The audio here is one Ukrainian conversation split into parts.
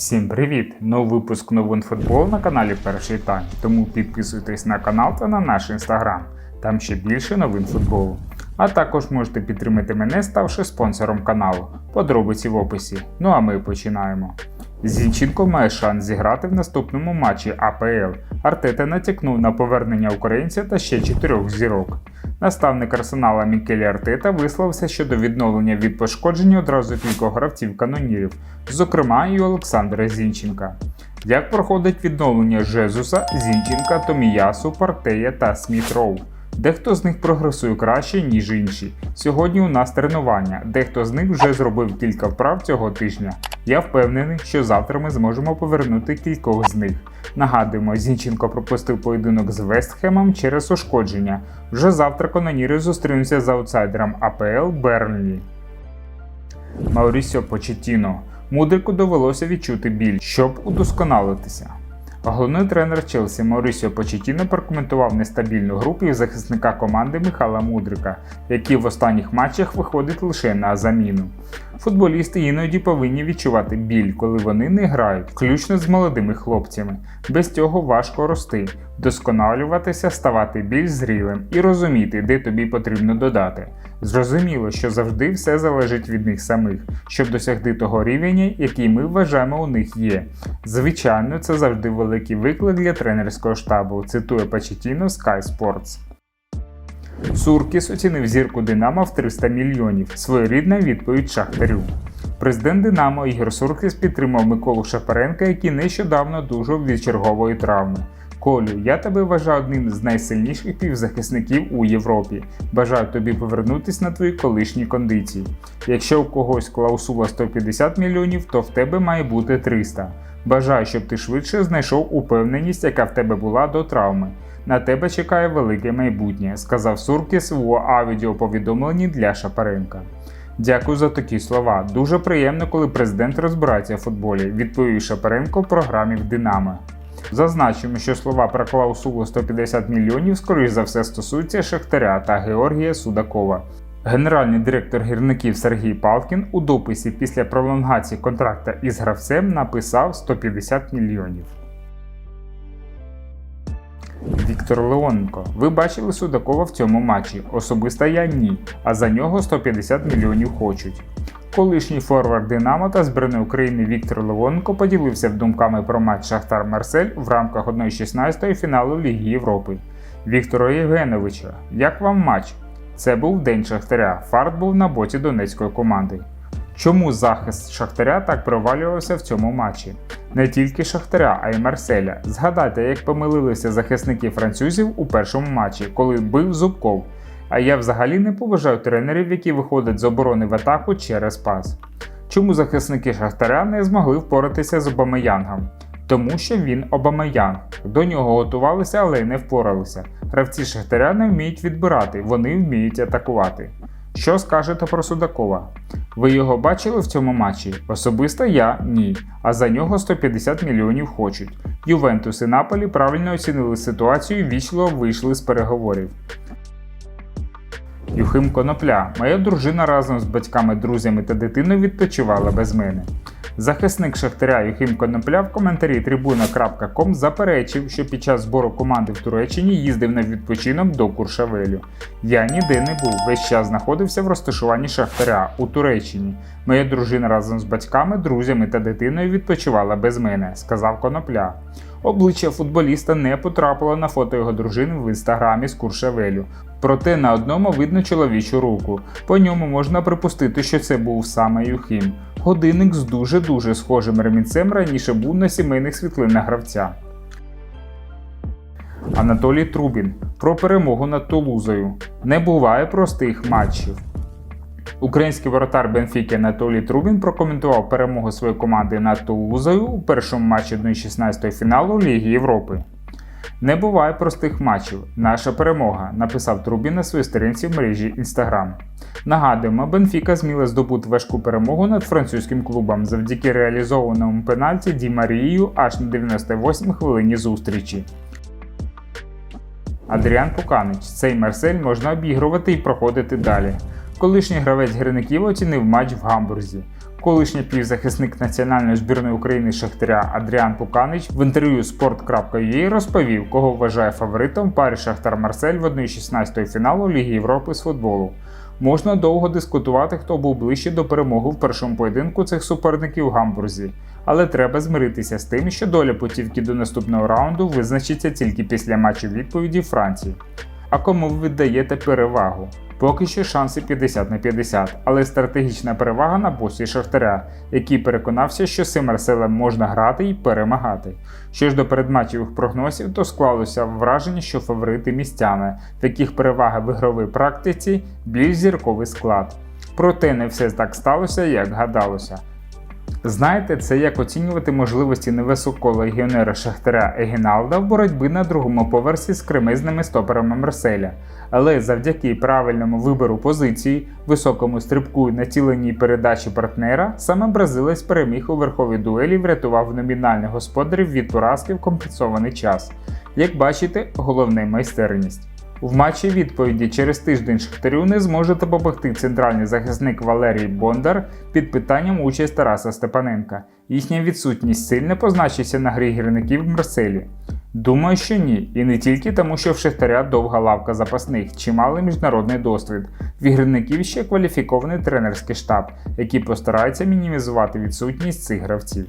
Всім привіт! Новий випуск новин футболу на каналі Перший Тайм. Тому підписуйтесь на канал та на наш інстаграм. Там ще більше новин футболу. А також можете підтримати мене, ставши спонсором каналу. Подробиці в описі. Ну а ми починаємо. Зінченко має шанс зіграти в наступному матчі АПЛ. Артета натякнув на повернення українця та ще чотирьох зірок. Наставник арсенала Мікелі Артета висловився щодо відновлення від пошкодження одразу кількох гравців канонірів, зокрема і Олександра Зінченка. Як проходить відновлення Жезуса, Зінченка, Томіясу, Партея та Сміт Роу? Дехто з них прогресує краще, ніж інші. Сьогодні у нас тренування, дехто з них вже зробив кілька вправ цього тижня. Я впевнений, що завтра ми зможемо повернути кількох з них. Нагадуємо, Зінченко пропустив поєдинок з Вестхемом через ушкодження. Вже завтра каноніри зустрінуться з аутсайдером АПЛ Бернлі. Маурісіо Почетіно. Мудрику довелося відчути біль, щоб удосконалитися. Головний тренер Челсі Маурісіо Почетіно прокоментував нестабільну гру півзахисника команди Михайла Мудрика, який в останніх матчах виходить лише на заміну. Футболісти іноді повинні відчувати біль, коли вони не грають, включно з молодими хлопцями. Без цього важко рости, вдосконалюватися, ставати більш зрілим і розуміти, де тобі потрібно додати. Зрозуміло, що завжди все залежить від них самих, щоб досягти того рівня, який ми вважаємо у них є. Звичайно, це завжди великий виклик для тренерського штабу, цитує Пачетіно Sky Sports. Суркіс оцінив зірку Динамо в 300 мільйонів. Своєрідна відповідь Шахтарю. Президент Динамо Ігор Суркіс підтримав Миколу Шапаренка, який нещодавно дужав від чергової травми. Колю, я тебе вважаю одним з найсильніших півзахисників у Європі. Бажаю тобі повернутися на твої колишні кондиції. Якщо у когось клаусула 150 мільйонів, то в тебе має бути 300. Бажаю, щоб ти швидше знайшов упевненість, яка в тебе була до травми. На тебе чекає велике майбутнє, сказав Суркіс у аудіоповідомленні для Шапаренка. Дякую за такі слова. Дуже приємно, коли президент розбирається в футболі, відповів Шапаренко в програмі в Динамо. Зазначимо, що слова про клаусулу 150 мільйонів, скоріш за все, стосуються Шахтаря та Георгія Судакова. Генеральний директор гірників Сергій Палкін у дописі після пролонгації контракта із гравцем написав 150 мільйонів. Віктор Леоненко. Ви бачили Судакова в цьому матчі. Особисто я ні, а за нього 150 мільйонів хочуть. Колишній форвард Динамо та збірної України Віктор Леоненко поділився думками про матч Шахтар Марсель в рамках 1-16 фіналу Ліги Європи. Віктора Євгеновича, як вам матч? Це був день Шахтаря. Фарт був на боці донецької команди. Чому захист Шахтаря так провалювався в цьому матчі? Не тільки Шахтаря, а й Марселя. Згадайте, як помилилися захисники французів у першому матчі, коли бив Зубков. А я взагалі не поважаю тренерів, які виходять з оборони в атаку через пас. Чому захисники Шахтаря не змогли впоратися з Обамеянгом? Тому що він Обамеянг. До нього готувалися, але й не впоралися. Гравці Шахтаря не вміють відбирати, вони вміють атакувати. Що скажете про Судакова? Ви його бачили в цьому матчі? Особисто я ні. А за нього 150 мільйонів хочуть. Ювентус і Наполі правильно оцінили ситуацію і вічливо вийшли з переговорів. Юхим Конопля. Моя дружина разом з батьками, друзями та дитиною відпочивала без мене. Захисник Шахтаря Юхим Конопля в коментарі tribuna.com заперечив, що під час збору команди в Туреччині їздив на відпочинок до Куршавелю. Я ніде не був, весь час знаходився в розташуванні Шахтаря у Туреччині. Моя дружина разом з батьками, друзями та дитиною відпочивала без мене, сказав Конопля. Обличчя футболіста не потрапило на фото його дружини в інстаграмі з Куршавелю. Проте на одному видно чоловічу руку. По ньому можна припустити, що це був саме Юхим. Годинник з дуже-дуже схожим ремінцем раніше був на сімейних світлинах гравця. Анатолій Трубін про перемогу над Тулузою. Не буває простих матчів. Український воротар Бенфіки Анатолій Трубін прокоментував перемогу своєї команди над Тулузою у першому матчі 1-16 фіналу Ліги Європи. Не буває простих матчів. Наша перемога, написав Трубін на своїй сторінці в мережі Instagram. Нагадуємо, Бенфіка зміла здобути важку перемогу над французьким клубом завдяки реалізованому пенальті Ді Марією аж на 98 хвилині зустрічі. Адріан Пуканич. Цей Марсель можна обігрувати і проходити далі. Колишній гравець гірників оцінив матч в Гамбурзі. Колишній півзахисник національної збірної України Шахтаря Адріан Пуканич в інтерв'ю Sport.ua розповів, кого вважає фаворитом парі Шахтар Марсель в 1-16 фіналу Ліги Європи з футболу. Можна довго дискутувати, хто був ближче до перемоги в першому поєдинку цих суперників у Гамбурзі, але треба змиритися з тим, що доля путівки до наступного раунду визначиться тільки після матчу відповіді Франції. А кому ви віддаєте перевагу? Поки що шанси 50 на 50, але стратегічна перевага на босі Шахтаря, який переконався, що цим Марселем можна грати і перемагати. Що ж до передматчевих прогнозів, то склалося враження, що фаворити містяни, в яких перевага в ігровій практиці більш зірковий склад. Проте не все так сталося, як гадалося. Знаєте, це як оцінювати можливості невисокого легіонера Шахтаря Егіналда в боротьбі на другому поверсі з кремезними стоперами Марселя. Але завдяки правильному вибору позиції, високому стрибку і націленій передачі партнера, саме бразилець переміг у верховій дуелі, врятував номінальних господарів від поразки в компенсований час. Як бачите, головне майстерність. В матчі відповіді через тиждень Шахтарю не зможе допомогти центральний захисник Валерій Бондар під питанням участь Тараса Степаненка. Їхня відсутність сильно позначиться на грі гірників в Марселі. Думаю, що ні, і не тільки тому, що в Шахтаря довга лавка запасних, чималий міжнародний досвід. В ігрників ще кваліфікований тренерський штаб, який постарається мінімізувати відсутність цих гравців.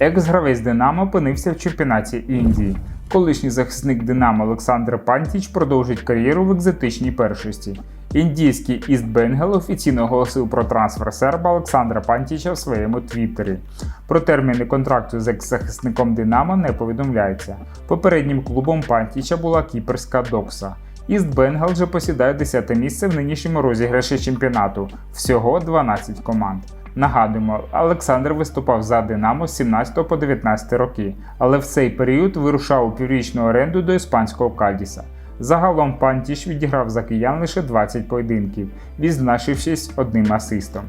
Екс-гравець Динамо опинився в чемпіонаті Індії. Колишній захисник Динамо Олександр Пантіч продовжить кар'єру в екзотичній першості. Індійський Іст Бенгел офіційно оголосив про трансфер серба Олександра Пантіча в своєму твіттері. Про терміни контракту з екс-захисником Динамо не повідомляється. Попереднім клубом Пантіча була кіперська Докса. Іст Бенгал же посідає 10 місце в нинішньому розіграші чемпіонату. Всього 12 команд. Нагадуємо, Олександр виступав за Динамо з 17 по 19 роки, але в цей період вирушав у піврічну оренду до іспанського Кадіса. Загалом Пантіш відіграв за киян лише 20 поєдинків, відзначившись одним асистом.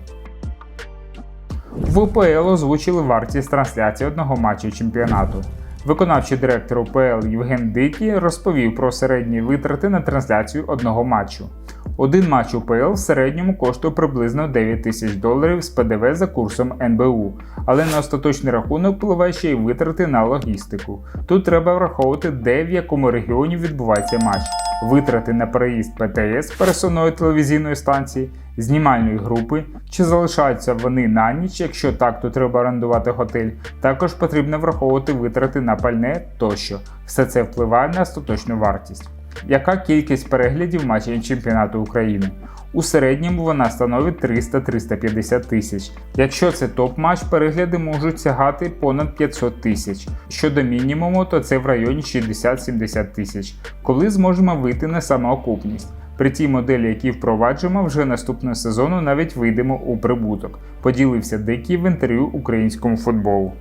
В УПЛ озвучили вартість трансляції одного матчу чемпіонату. Виконавчий директор УПЛ Євген Дикий розповів про середні витрати на трансляцію одного матчу. Один матч УПЛ в середньому коштує приблизно 9 тисяч доларів з ПДВ за курсом НБУ, але на остаточний рахунок впливає ще й витрати на логістику. Тут треба враховувати, де в якому регіоні відбувається матч, витрати на переїзд ПТС пересувної телевізійної станції, знімальної групи, чи залишаються вони на ніч, якщо так, то треба орендувати готель. Також потрібно враховувати витрати на пальне тощо. Все це впливає на остаточну вартість. Яка кількість переглядів матчів чемпіонату України? У середньому вона становить 300-350 тисяч. Якщо це топ-матч, перегляди можуть сягати понад 500 тисяч. Щодо мінімуму, то це в районі 60-70 тисяч, коли зможемо вийти на самоокупність. При тій моделі, які впроваджуємо, вже наступного сезону навіть вийдемо у прибуток. Поділився Дикий в інтерв'ю українському футболу.